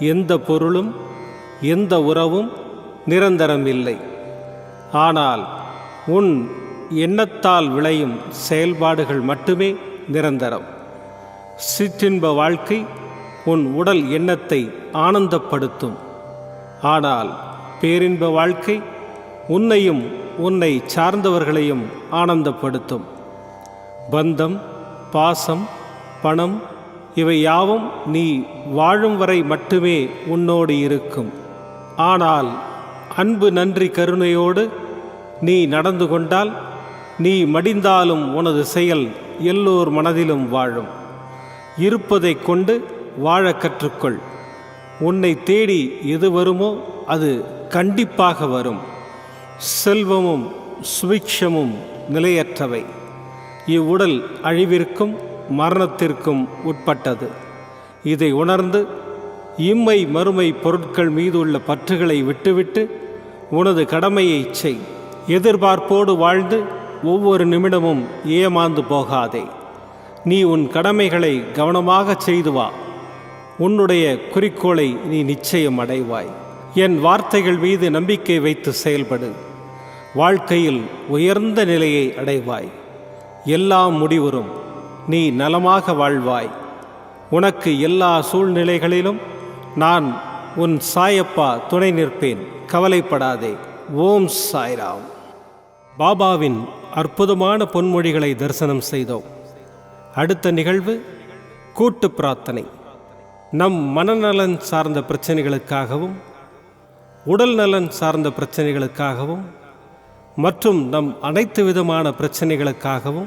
எந்த பொருளும் எந்த உறவும் நிரந்தரம் இல்லை ஆனால் உன் எண்ணத்தால் விளையும் செயல்பாடுகள் மட்டுமே நிரந்தரம். சிற்றின்ப வாழ்க்கை உன் உடல் எண்ணத்தை ஆனந்தப்படுத்தும். ஆனால் பேரின்ப வாழ்க்கை உன்னையும் உன்னை சார்ந்தவர்களையும் ஆனந்தப்படுத்தும். பந்தம் பாசம் பணம் இவை யாவும் நீ வாழும் வரை மட்டுமே உன்னோடு இருக்கும். ஆனால் அன்பு நன்றி கருணையோடு நீ நடந்து கொண்டால் நீ மடிந்தாலும் உனது செயல் எல்லோர் மனதிலும் வாழும். இருப்பதைக் கொண்டு வாழ கற்றுக்கொள். உன்னை தேடி எது வருமோ அது கண்டிப்பாக வரும். செல்வமும் சுபிக்ஷமும் நிலையற்றவை. இவ்வுடல் அழிவிற்கும் மரணத்திற்கும் உட்பட்டது. இதை உணர்ந்து இம்மை மறுமை பொருட்கள் மீது உள்ள பற்றுகளை விட்டுவிட்டு உனது கடமையை செய். எதிர்பார்ப்போடு வாழ்ந்து ஒவ்வொரு நிமிடமும் ஏமாந்து போகாதே. நீ உன் கடமைகளை கவனமாக செய்து வா. உன்னுடைய குறிக்கோளை நீ நிச்சயம் அடைவாய். என் வார்த்தைகள் மீது நம்பிக்கை வைத்து செயல்படு. வாழ்க்கையில் உயர்ந்த நிலையை அடைவாய். எல்லாம் முடிவுறும். நீ நலமாக வாழ்வாய். உனக்கு எல்லா சூழ்நிலைகளிலும் நான் உன் சாயப்பா துணை நிற்பேன். கவலைப்படாதே. ஓம் சாய்ராம். பாபாவின் அற்புதமான பொன்மொழிகளை தரிசனம் செய்தோம். அடுத்த நிகழ்வு கூட்டு பிரார்த்தனை. நம் மனநலன் சார்ந்த பிரச்சனைகளுக்காகவும் உடல் நலன் சார்ந்த பிரச்சனைகளுக்காகவும் மற்றும் நம் அனைத்து விதமான பிரச்சனைகளுக்காகவும்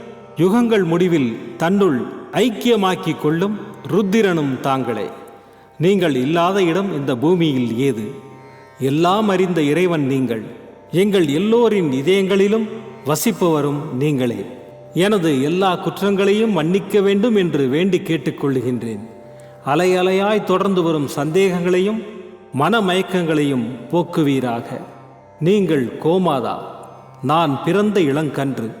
யுகங்கள் முடிவில் தன்னுள் ஐக்கியமாக்கிக் கொள்ளும் ருத்திரனும் தாங்களே. நீங்கள் இல்லாத இடம் இந்த பூமியில் ஏது? எல்லாம் அறிந்த இறைவன் நீங்கள். எங்கள் எல்லோரின் இதயங்களிலும் வசிப்பவரும் நீங்களே. எனது எல்லா குற்றங்களையும் மன்னிக்க வேண்டும் என்று வேண்டி கேட்டுக்கொள்ளுகின்றேன். அலை அலையாய் தொடர்ந்து வரும் சந்தேகங்களையும் மனமயக்கங்களையும் போக்குவீராக. நீங்கள் கோமாதா? நான் பிறந்த இளங்கன்று.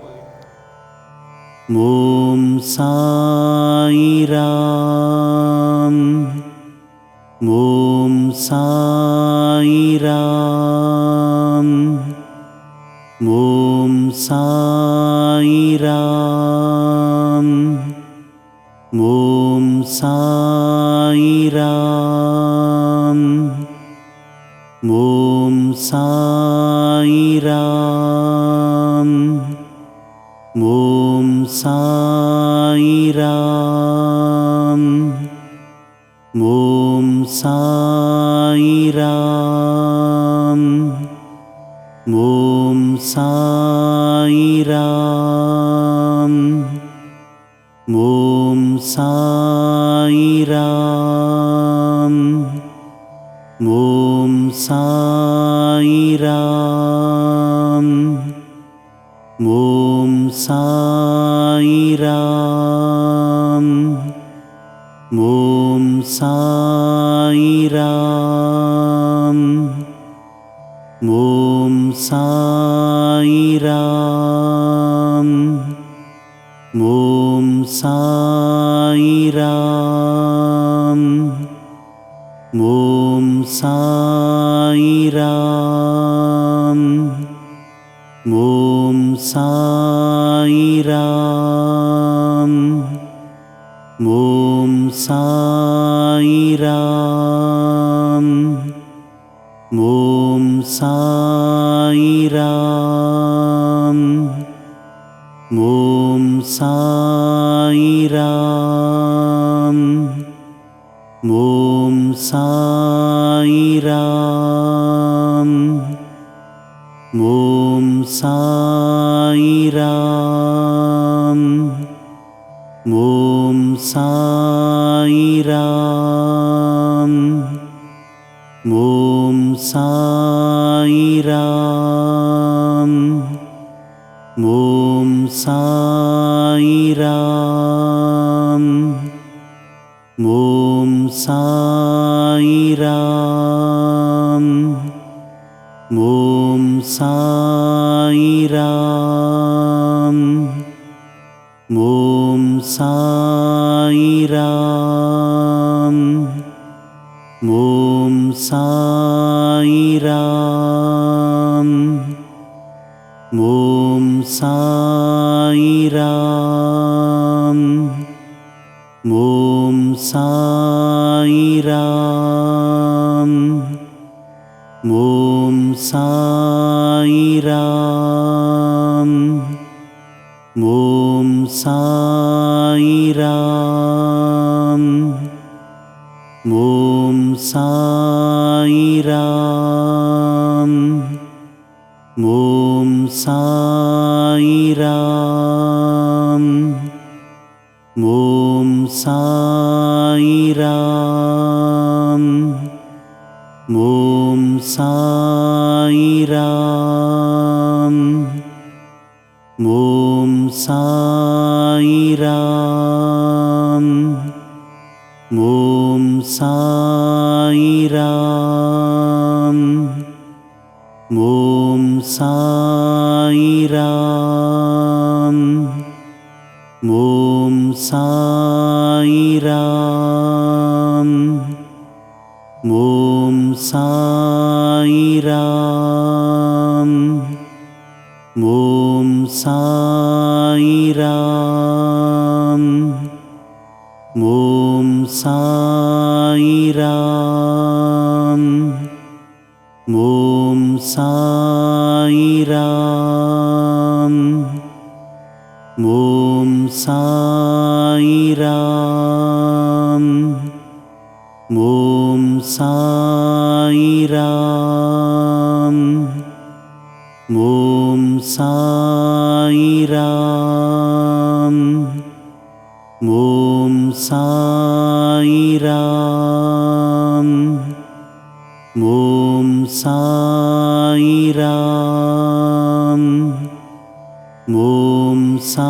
ॐ साईराम ॐ साईराम ॐ साईराम ॐ साईराम ॐ साईराम ॐ ं सा मों सा ॐ सा मों सा मों सा मों सां ॐ साईराम। ॐ साईराम ॐ साईराम ॐ साईराम ॐ साईराम ॐ साईराम ॐ साईराम ॐ साईरा ॐ साईराम साईरा साई राम ॐ सा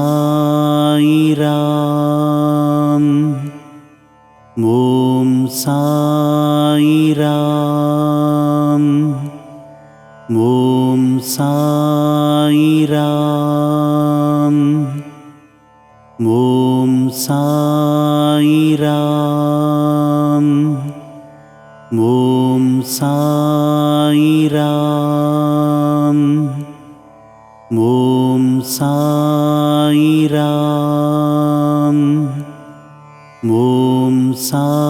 मों सा ॐ सा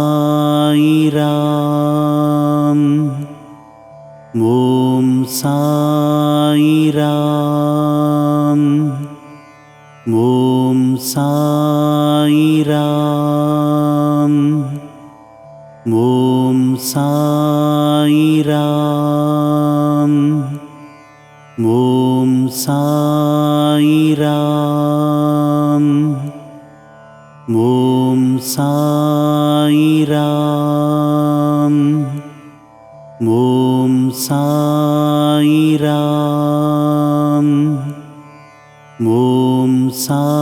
साईराम। ॐ साईराम। ॐ साईराम। ॐ सा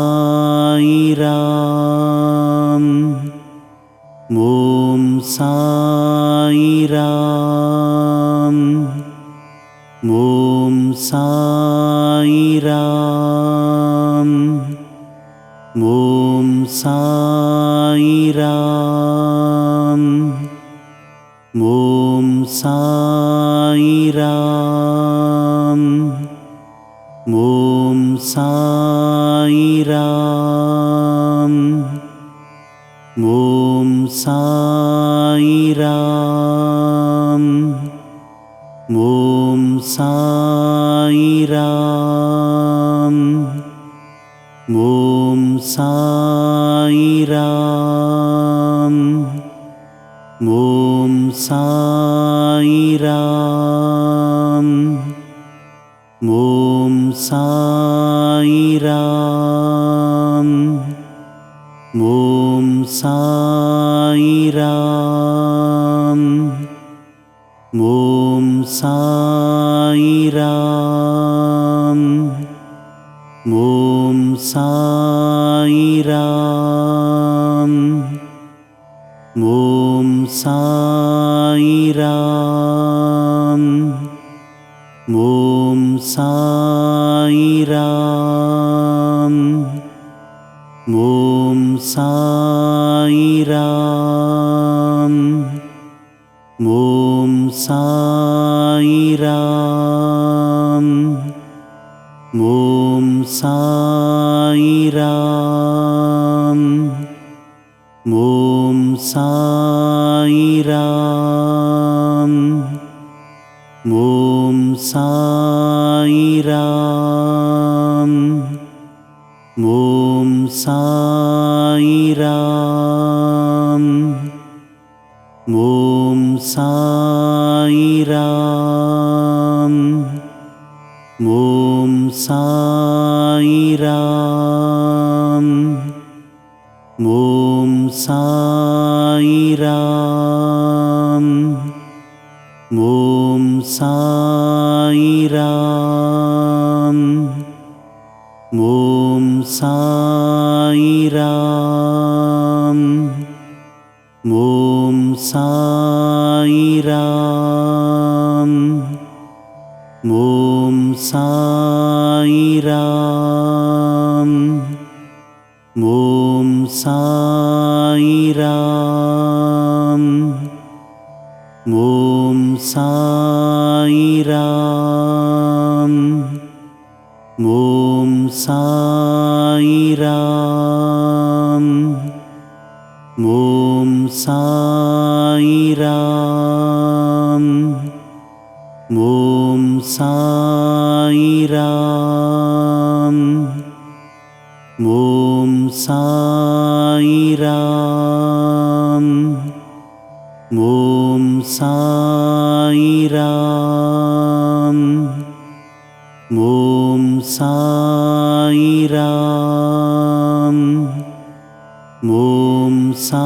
ं सा ॐ सा मों सा ॐ सा ॐ साईराम। ॐ सा मों सा ॐ सा मों सा मों सा ॐ सा साई राम ॐ सा ॐ साईरा इराम् ॐ सा